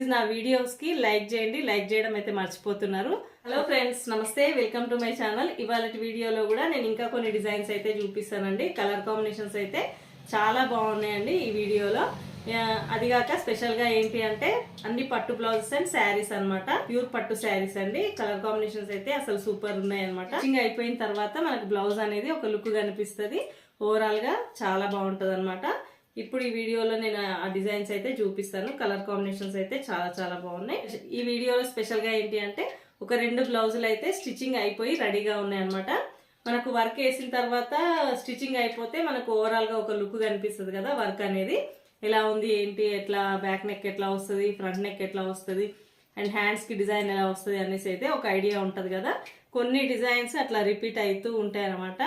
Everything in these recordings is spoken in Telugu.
నా వీడియోస్కి లైక్ చేయండి. లైక్ చేయడం అయితే మర్చిపోతున్నారు. హలో ఫ్రెండ్స్ నమస్తే. వెల్కమ్ టు మై ఛానల్ ఇవాళ వీడియోలో కూడా నేను ఇంకా కొన్ని డిజైన్స్ అయితే చూపిస్తానండి. కలర్ కాంబినేషన్స్ అయితే చాలా బాగున్నాయండి ఈ వీడియోలో అది కాక స్పెషల్గా ఏంటి అంటే అన్ని పట్టు బ్లౌజెస్ అండ్ శారీస్ అన్నమాట. ప్యూర్ పట్టు శారీస్ అండి. కలర్ కాంబినేషన్స్ అయితే అసలు సూపర్ ఉన్నాయి అనమాట స్టిచ్చింగ్ అయిపోయిన తర్వాత మనకు బ్లౌజ్ అనేది ఒక లుక్ కనిపిస్తుంది. ఓవరాల్గా చాలా బాగుంటుంది అనమాట ఇప్పుడు ఈ వీడియోలో నేను ఆ డిజైన్స్ అయితే చూపిస్తాను. కలర్ కాంబినేషన్స్ అయితే చాలా చాలా బాగున్నాయి. ఈ వీడియోలో స్పెషల్గా ఏంటి అంటే ఒక రెండు బ్లౌజులు అయితే స్టిచ్చింగ్ అయిపోయి రెడీగా ఉన్నాయి అనమాట మనకు వర్క్ వేసిన తర్వాత స్టిచ్చింగ్ అయిపోతే మనకు ఓవరాల్గా ఒక లుక్ కనిపిస్తుంది కదా వర్క్ అనేది. ఎలా ఉంది ఏంటి ఎట్లా బ్యాక్ నెక్ ఎట్లా వస్తుంది ఫ్రంట్ నెక్ ఎట్లా వస్తుంది అండ్ హ్యాండ్స్కి డిజైన్ ఎలా వస్తుంది అనేసి అయితే ఒక ఐడియా ఉంటుంది కదా. కొన్ని డిజైన్స్ అట్లా రిపీట్ అవుతూ ఉంటాయి అనమాట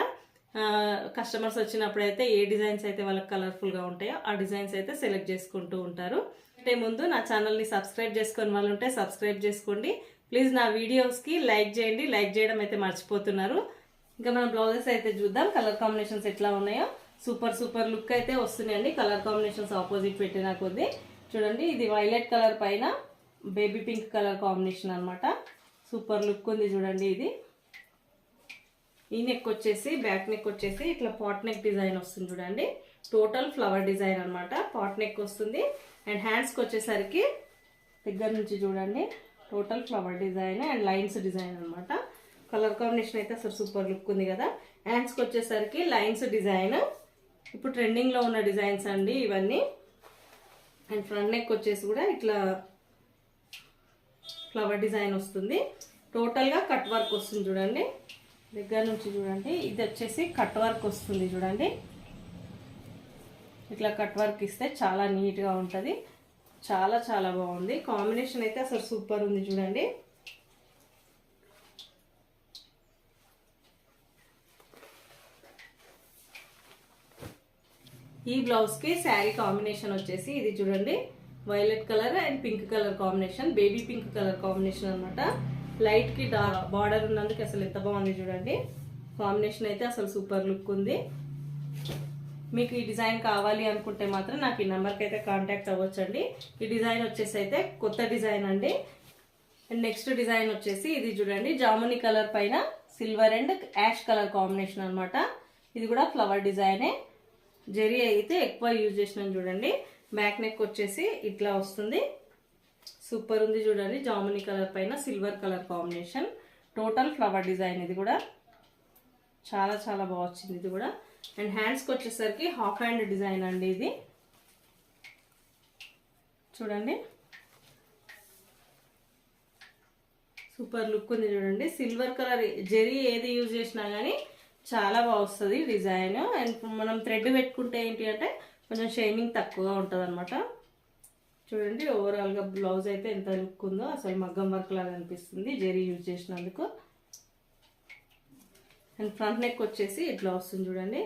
కస్టమర్స్ వచ్చినప్పుడైతే ఏ డిజైన్స్ అయితే వాళ్ళకి కలర్ఫుల్గా ఉంటాయో ఆ డిజైన్స్ అయితే సెలెక్ట్ చేసుకుంటూ ఉంటారు. అంటే ముందు నా ఛానల్ని సబ్స్క్రైబ్ చేసుకొని వాళ్ళు ఉంటే సబ్స్క్రైబ్ చేసుకోండి. ప్లీజ్ నా వీడియోస్కి లైక్ చేయండి. లైక్ చేయడం అయితే మర్చిపోతున్నారు. ఇంకా మన బ్లౌజెస్ అయితే చూద్దాం. కలర్ కాంబినేషన్స్ ఎట్లా ఉన్నాయో. సూపర్ సూపర్ లుక్ అయితే వస్తున్నాయండి. కలర్ కాంబినేషన్స్ ఆపోజిట్ పెట్టిన కొద్ది. చూడండి ఇది వైలెట్ కలర్ పైన బేబీ పింక్ కలర్ కాంబినేషన్ అనమాట సూపర్ లుక్ ఉంది చూడండి ఇది. ఈ నెక్ వచ్చేసి బ్యాక్ నెక్ వచ్చేసి ఇట్లా పాట్ నెక్ డిజైన్ వస్తుంది చూడండి. టోటల్ ఫ్లవర్ డిజైన్ అనమాట పాట్ నెక్ వస్తుంది. అండ్ హ్యాండ్స్కి వచ్చేసరికి దగ్గర నుంచి చూడండి. Total flower design and lines design అనమాట కలర్ కాంబినేషన్ అయితే అసలు సూపర్ లుక్ ఉంది కదా. హ్యాండ్స్కి వచ్చేసరికి లైన్స్ డిజైన్ ఇప్పుడు ట్రెండింగ్లో ఉన్న డిజైన్స్ అండి ఇవన్నీ. అండ్ ఫ్రంట్ నెక్ వచ్చేసి కూడా ఇట్లా ఫ్లవర్ డిజైన్ వస్తుంది. టోటల్గా కట్ వర్క్ వస్తుంది చూడండి. దగ్గర నుంచి చూడండి. ఇది వచ్చేసి కట్ వర్క్ వస్తుంది చూడండి. ఇట్లా కట్ వర్క్ ఇస్తే చాలా నీట్గా ఉంటుంది. చాలా చాలా బాగుంది. కాంబినేషన్ అయితే అసలు సూపర్ ఉంది చూడండి. ఈ బ్లౌజ్కి శారీ కాంబినేషన్ వచ్చేసి ఇది చూడండి. Violet colour and pink colour combination baby pink colour combination అనమాట లైట్కి బార్డర్ ఉన్నందుకు అసలు ఎంత బాగుంది చూడండి. కాంబినేషన్ అయితే అసలు సూపర్ లుక్ ఉంది. మీకు ఈ డిజైన్ కావాలి అనుకుంటే మాత్రం నాకు ఈ నెంబర్కి అయితే కాంటాక్ట్ అవ్వచ్చండి. ఈ డిజైన్ వచ్చేసి అయితే కొత్త డిజైన్ అండి. అండ్ నెక్స్ట్ డిజైన్ వచ్చేసి ఇది చూడండి జాముని కలర్ పైన silver and ash colour combination అనమాట ఇది కూడా ఫ్లవర్ డిజైనే. జెరీ అయితే ఎక్కువ యూజ్ చేసినాను చూడండి. బ్యాక్ నెక్ వచ్చేసి ఇట్లా వస్తుంది. సూపర్ ఉంది చూడండి. జాముని కలర్ పైన silver colour combination. Total flower design ఇది కూడా. చాలా చాలా బాగా వచ్చింది ఇది కూడా. అండ్ హ్యాండ్స్కి వచ్చేసరికి హాఫ్ హ్యాండ్ డిజైన్ అండి ఇది. చూడండి. సూపర్ లుక్ ఉంది చూడండి. సిల్వర్ కలర్ జెరీ ఏది యూజ్ చేసినా కానీ చాలా బాగా వస్తుంది డిజైన్. అండ్ మనం థ్రెడ్ పెట్టుకుంటే ఏంటి అంటే కొంచెం షైనింగ్ తక్కువగా ఉంటుంది అనమాట చూడండి ఓవరాల్గా బ్లౌజ్ అయితే ఎంత లుక్ ఉందో అసలు మగ్గం వర్క్ లాగా అనిపిస్తుంది. జెరీ యూజ్ చేసినందుకు. అండ్ ఫ్రంట్ నెక్ వచ్చేసి ఇట్లా వస్తుంది చూడండి.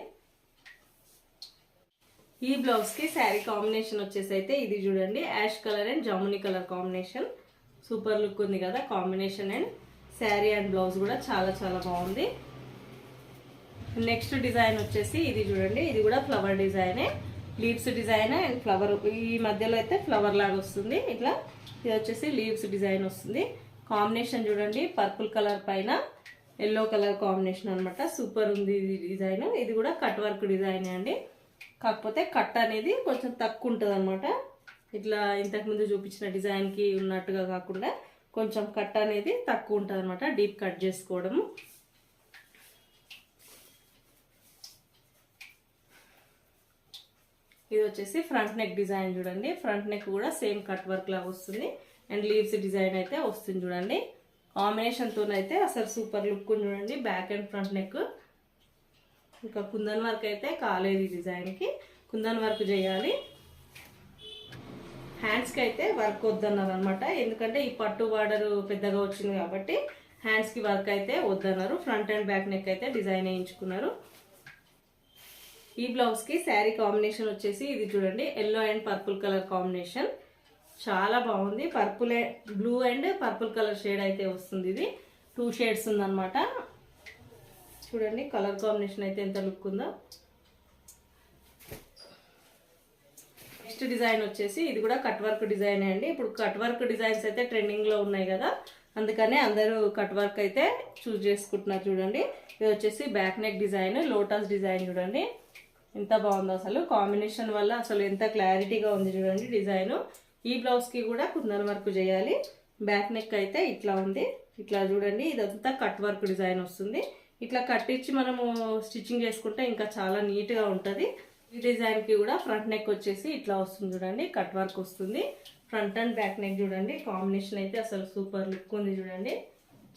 ఈ బ్లౌజ్కి శారీ కాంబినేషన్ వచ్చేసి అయితే ఇది చూడండి. యాష్ కలర్ అండ్ జామునీ కలర్ కాంబినేషన్ సూపర్ లుక్ ఉంది కదా combination and sari and blouse కూడా చాలా చాలా బాగుంది. నెక్స్ట్ డిజైన్ వచ్చేసి ఇది చూడండి. ఇది కూడా ఫ్లవర్ డిజైనే లీవ్స్ డిజైన్ అండ్ ఫ్లవర్. ఈ మధ్యలో అయితే ఫ్లవర్ లాగా వస్తుంది. ఇట్లా ఇది వచ్చేసి లీవ్స్ డిజైన్ వస్తుంది. కాంబినేషన్ చూడండి. పర్పుల్ కలర్ పైన ఎల్లో కలర్ కాంబినేషన్ అనమాట సూపర్ ఉంది ఇది డిజైన్. ఇది కూడా కట్ వర్క్ డిజైన్ అండి. కాకపోతే కట్ అనేది కొంచెం తక్కువ ఉంటుంది అనమాట ఇట్లా ఇంతకుముందు చూపించిన డిజైన్కి ఉన్నట్టుగా కాకుండా కొంచెం కట్ అనేది తక్కువ ఉంటుంది అనమాట డీప్ కట్ చేసుకోవడము. ఇది వచ్చేసి ఫ్రంట్ నెక్ డిజైన్ చూడండి. ఫ్రంట్ నెక్ కూడా సేమ్ కట్ వర్క్ లాగా వస్తుంది. అండ్ లీవ్స్ డిజైన్ అయితే వస్తుంది చూడండి. కాంబినేషన్తో అయితే అసలు సూపర్ లుక్ చూడండి. బ్యాక్ అండ్ ఫ్రంట్ నెక్ ఇంకా కుందన్ వర్క్ అయితే కాలేదు ఈ డిజైన్కి కుందన్ వర్క్ చేయాలి. హ్యాండ్స్కి అయితే వర్క్ వద్దన్నారు అనమాట ఎందుకంటే ఈ పట్టు బార్డర్ పెద్దగా వచ్చింది కాబట్టి హ్యాండ్స్కి వర్క్ అయితే వద్దన్నారు. ఫ్రంట్ అండ్ బ్యాక్ నెక్ అయితే డిజైన్ వేయించుకున్నారు. ఈ బ్లౌజ్కి శారీ కాంబినేషన్ వచ్చేసి ఇది చూడండి yellow and purple colour combination చాలా బాగుంది. Purple blue and purple colour shade అయితే వస్తుంది ఇది. టూ షేడ్స్ ఉందన్నమాట. చూడండి కలర్ కాంబినేషన్ అయితే ఎంత లుక్ ఉందో. నెక్స్ట్ డిజైన్ వచ్చేసి ఇది కూడా కట్ వర్క్ డిజైన్ అండి. ఇప్పుడు కట్ వర్క్ డిజైన్స్ అయితే ట్రెండింగ్లో ఉన్నాయి కదా. అందుకనే అందరూ కట్ వర్క్ అయితే చూస్ చేసుకుంటున్నారు చూడండి. ఇది వచ్చేసి back neck design lotus design చూడండి. ఎంత బాగుందో అసలు. కాంబినేషన్ వల్ల అసలు ఎంత క్లారిటీగా ఉంది చూడండి డిజైన్. ఈ బ్లౌజ్కి కూడా కుందన్ వర్క్ చేయాలి. బ్యాక్ నెక్ అయితే ఇట్లా ఉంది. ఇట్లా చూడండి ఇదంతా కట్ వర్క్ డిజైన్ వస్తుంది. ఇట్లా కట్టించి మనము స్టిచ్చింగ్ చేసుకుంటే ఇంకా చాలా నీట్గా ఉంటుంది. ఈ డిజైన్కి కూడా ఫ్రంట్ నెక్ వచ్చేసి ఇట్లా వస్తుంది చూడండి కట్ వర్క్ వస్తుంది. ఫ్రంట్ అండ్ బ్యాక్ నెక్ చూడండి కాంబినేషన్ అయితే అసలు సూపర్ లుక్ ఉంది చూడండి.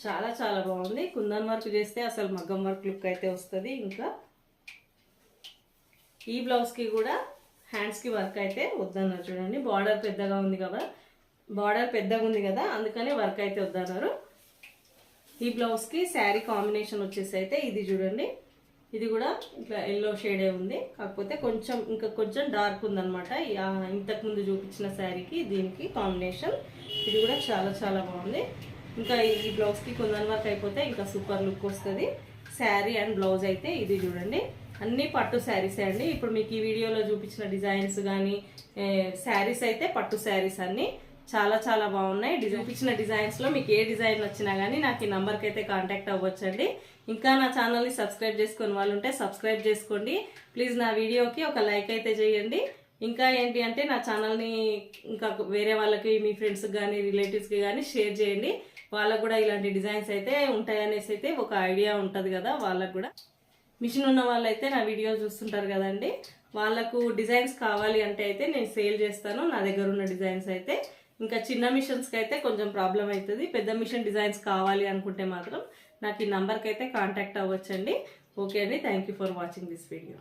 చాలా చాలా బాగుంది. కుందన్ వర్క్ చేస్తే అసలు మగ్గం వర్క్ లుక్ అయితే వస్తుంది ఇంకా. ఈ బ్లౌజ్కి కూడా హ్యాండ్స్కి వర్క్ అయితే వద్దన్నారు. చూడండి బార్డర్ పెద్దగా ఉంది కదా. బార్డర్ పెద్దగా ఉంది కదా అందుకనే వర్క్ అయితే వద్దన్నారు. ఈ బ్లౌజ్కి శారీ కాంబినేషన్ వచ్చేసి అయితే ఇది చూడండి. ఇది కూడా ఇట్లా ఎల్లో షేడే ఉంది. కాకపోతే కొంచెం ఇంకా కొంచెం డార్క్ ఉందనమాట ఇంతకుముందు చూపించిన శారీకి దీనికి కాంబినేషన్ ఇది కూడా చాలా చాలా బాగుంది. ఇంకా ఈ బ్లౌజ్కి కొందని వర్క్ అయిపోతే ఇంకా సూపర్ లుక్ వస్తుంది. శారీ అండ్ బ్లౌజ్ అయితే ఇది చూడండి. అన్ని పట్టు శారీసే అండి. ఇప్పుడు మీకు ఈ వీడియోలో చూపించిన డిజైన్స్ కానీ శారీస్ అయితే పట్టు శారీస్ అన్ని చాలా చాలా బాగున్నాయి. డిజైన్ చూపించిన డిజైన్స్లో మీకు ఏ డిజైన్ వచ్చినా కానీ నాకు ఈ నెంబర్కి అయితే కాంటాక్ట్ అవ్వచ్చండి. ఇంకా నా ఛానల్ని సబ్స్క్రైబ్ చేసుకుని వాళ్ళు ఉంటే సబ్స్క్రైబ్ చేసుకోండి. ప్లీజ్ నా వీడియోకి ఒక లైక్ అయితే చేయండి. ఇంకా ఏంటి అంటే నా ఛానల్ని ఇంకా వేరే వాళ్ళకి మీ ఫ్రెండ్స్కి కానీ రిలేటివ్స్కి కానీ షేర్ చేయండి. వాళ్ళకు కూడా ఇలాంటి డిజైన్స్ అయితే ఉంటాయనేసి అయితే ఒక ఐడియా ఉంటుంది కదా వాళ్ళకు కూడా. మిషన్ ఉన్న వాళ్ళైతే నా వీడియో చూస్తుంటారు కదండి. వాళ్ళకు డిజైన్స్ కావాలి అంటే అయితే నేను సేల్ చేస్తాను. నా దగ్గర ఉన్న డిజైన్స్ అయితే. ఇంకా చిన్న మిషన్స్కి అయితే కొంచెం ప్రాబ్లం అవుతుంది. పెద్ద మిషన్ డిజైన్స్ కావాలి అనుకుంటే మాత్రం నాకు ఈ నంబర్కి అయితే కాంటాక్ట్ అవ్వచ్చండి. ఓకే అండి. Thank you for watching this video.